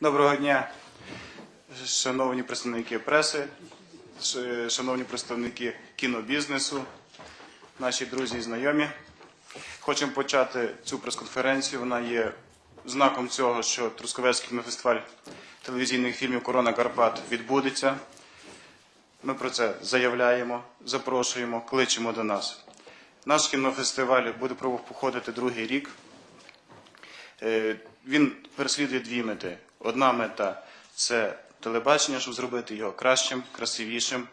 Доброго дня, шановні представники преси, шановні представники кінобізнесу, наші друзі і знайомі. Хочемо почати цю прес-конференцію. Вона є знаком цього, що Трускавецький кінофестиваль телевізійних фільмів Корона Карпат відбудеться. Ми про це заявляємо, запрошуємо, кличемо до нас. Наш кінофестиваль буде проходити другий рік. Е, Він переслідує дві мети. Одна мета це телебачення, щоб зробити його кращим, красивішим,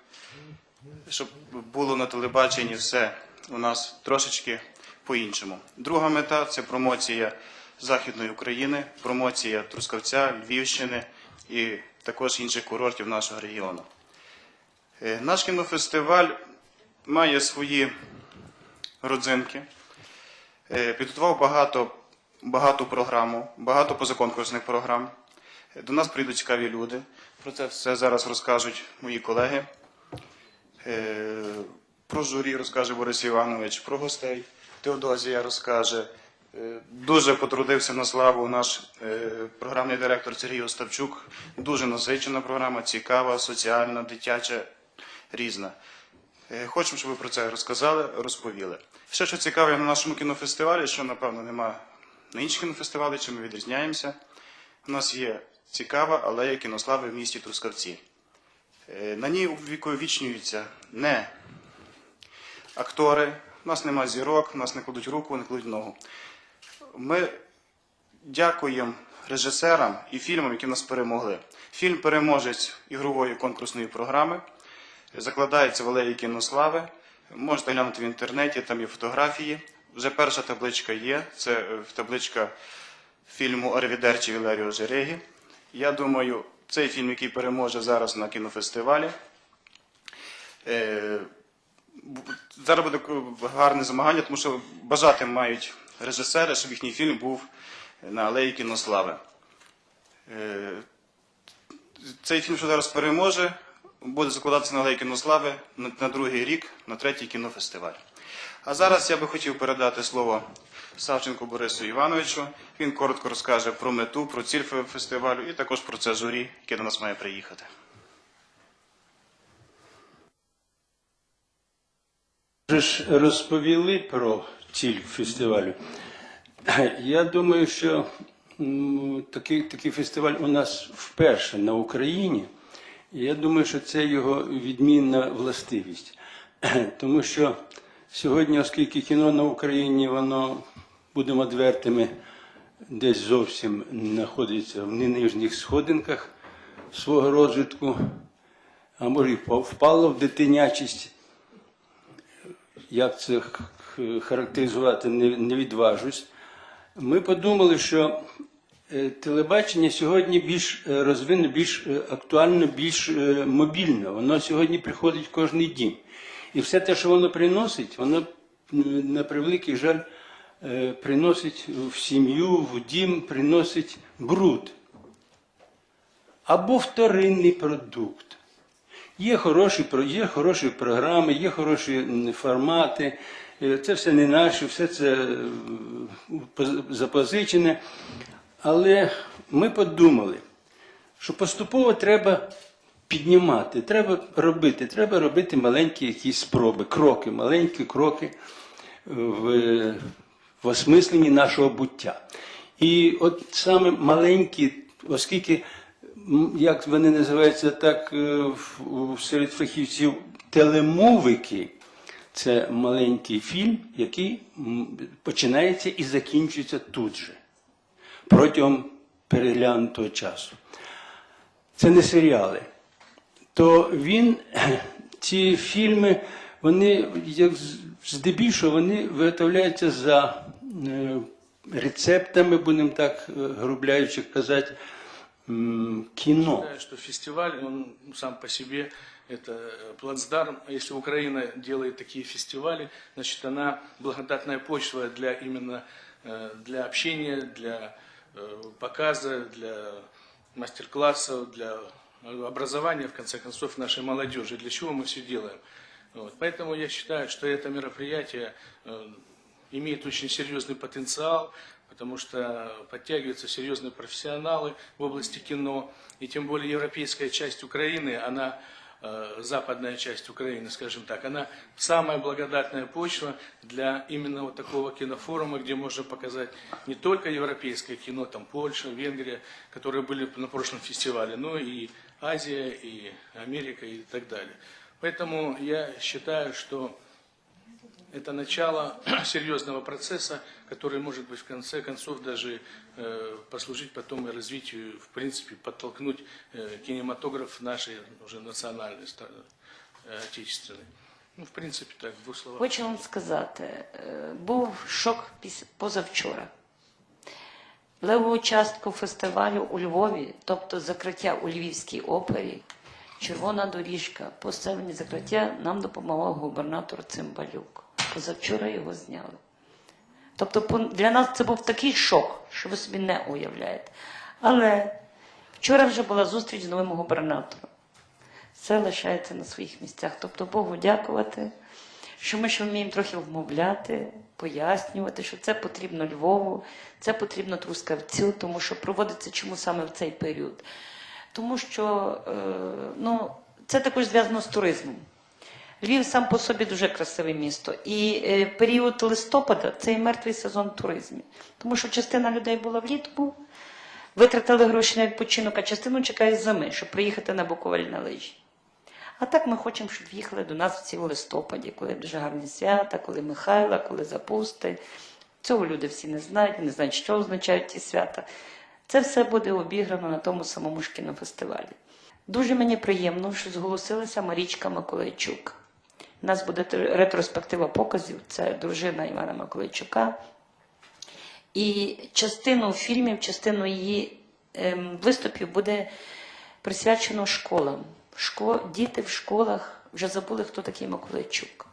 щоб було на телебаченні все у нас трошечки по-іншому. Друга мета це промоція Західної України, промоція Трускавця, Львівщини і також інших курортів нашого регіону. Е, Наш кінофестиваль має свої родзинки. Е, Підготував багато, багату програму, багато позаконкурсних програм. До нас прийдуть цікаві люди. Про це все зараз розкажуть мої колеги. Е, Про журі розкаже Борис Іванович, про гостей. Теодозія розкаже. Е, Дуже потрудився на славу наш е, програмний директор Сергій Остапчук. Дуже насичена програма, цікава, соціальна, дитяча, різна. Хочемо, щоб ви про це розказали, розповіли. Ще що цікаве на нашому кінофестивалі, що напевно нема на інших кінофестивалях, чим ми відрізняємося. У нас є цікава алея кінослави в місті Трускавці. Е, На ній увіковічнюються не актори, у нас нема зірок, у нас не кладуть руку, не кладуть ногу. Ми дякуємо режисерам і фільмам, які нас перемогли. Фільм переможець ігрової конкурсної програми закладається в алеї кінослави. Можете глянути в інтернеті, там є фотографії. Вже перша табличка є. Це е, табличка фільму Арвідерчі Вілеріо Жерегі. Я думаю, цей фільм, який переможе зараз на кінофестивалі. е, Зараз буде гарне змагання, тому що бажати мають режисери, щоб їхній фільм був на алеї кінослави. Е, цей фільм, що зараз переможе, буде закладатися на алеї кінослави на, на другий рік, на третій кінофестиваль. А зараз я би хотів передати слово Савченку Борису Івановичу. Він коротко розкаже про мету, про ціль фестивалю і також про це журі, яке до нас має приїхати. Ж розповіли про ціль фестивалю. Я думаю, що такий, такий фестиваль у нас вперше на Україні. Я думаю, що це його відмінна властивість. Тому що сьогодні, оскільки кіно на Україні, воно, будемо відвертими, десь зовсім знаходиться в нижніх сходинках свого розвитку, а може і впало в дитинячість як це характеризувати, не, відважусь. Ми подумали, що е, телебачення сьогодні більш е, розвинено, більш е, актуально, більш е, мобільно. Воно сьогодні приходить в кожний дім. І все те, що воно приносить, воно на превеликий жаль е, приносить в сім'ю, в дім, приносить бруд або вторинний продукт. Є хороші, є хороші програми, є хороші формати. Е, Це все не наше, все це е, запозичене. Але ми подумали, що поступово треба піднімати, треба робити, треба робити маленькі якісь спроби, кроки, маленькі кроки в, в осмисленні нашого буття. І от саме маленькі, оскільки, як вони називаються так е, серед фахівців, телемовики, це маленький фільм, який починається і закінчується тут же, протягом переглянутого часу. Це не серіали То він, ці фільми, вони, як з- здебільшого, вони виготовляються за е, рецептами, будемо так е, грубляючи казати, м, кіно. считаю, что фестиваль, он ну, сам по себе это э, плацдарм. А Если Украина делает такие фестивали, значит она благодатная почва для именно э, для общения, для э, показа, для мастер-классов, для образования, в конце концов, нашей молодежи. Для чего мы все делаем? Вот. Поэтому я считаю, что это мероприятие э, имеет очень серьезный потенциал, потому что подтягиваются серьезные профессионалы в области кино, и тем более европейская часть Украины, она э, западная часть Украины, скажем так, она самая благодатная почва для именно вот такого кинофорума, где можно показать не только европейское кино, там Польша, Венгрия, которые были на прошлом фестивале, но и Азия, и Америка и так далее. Поэтому я считаю, что это начало серьезного процесса, который может быть в конце концов даже э, послужить потом и развитию, в принципе, подтолкнуть э, кинематограф нашей уже национальной, э, отечественной. Ну, в принципе, так, в двух словах. Хочу вам сказати, е, був шок піс- позавчора. Леву частку фестивалю у Львові, тобто закриття у Львівській опері, червона доріжка, поставлені закриття нам допомагав губернатор Цимбалюк. Позавчора його зняли. Тобто для нас це був такий шок, що ви собі не уявляєте. Але вчора вже була зустріч з новим губернатором. Все лишається на своїх місцях. Тобто Богу дякувати, що ми ще вміємо трохи вмовляти, пояснювати, що це потрібно Львову, це потрібно Трускавцю, тому що проводиться чому саме в цей період. Тому що е, ну, це також зв'язано з туризмом. Львів сам по собі дуже красиве місто. І е, період листопада це і мертвий сезон в туризмі. Тому що частина людей була влітку, витратили гроші на відпочинок, а частину чекають зими, щоб приїхати на Буковель на лижі. А так ми хочемо, щоб їхали до нас всі в листопаді, коли дуже гарні свята, коли Михайла, коли запусти. Цього люди всі не знають, не знають, що означають ті свята. Це все буде обіграно на тому самому ж кінофестивалі. Дуже мені приємно, що зголосилася Марічка Миколайчук. У нас буде ретроспектива показів, це дружина Івана Миколайчука. І частину фільмів, частину її ем, виступів буде присвячено школам. Шко... Діти в школах вже забули, хто такий Миколайчук.